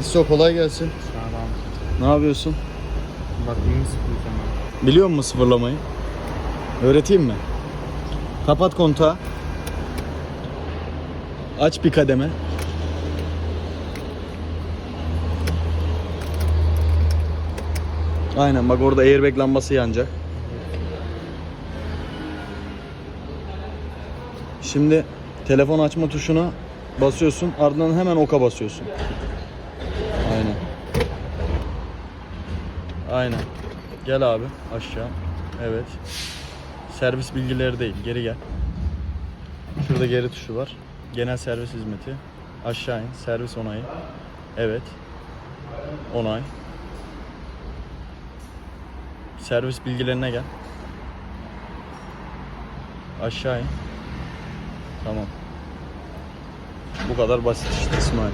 İso kolay gelsin. Sağlam. Ne yapıyorsun? Bakımını sıkılacağım abi. Biliyor musun sıfırlamayı? Öğreteyim mi? Kapat kontağı. Aç bir kademe. Aynen bak orada airbag lambası yanacak. Şimdi telefon açma tuşuna basıyorsun ardından hemen oka basıyorsun. Aynen. Aynen. Gel abi aşağı. Evet. Servis bilgileri değil. Geri gel. Şurada geri tuşu var. Genel servis hizmeti. Aşağı in. Servis onayı. Evet. Onay. Servis bilgilerine gel. Aşağı in. Tamam. Bu kadar basit işte İsmail.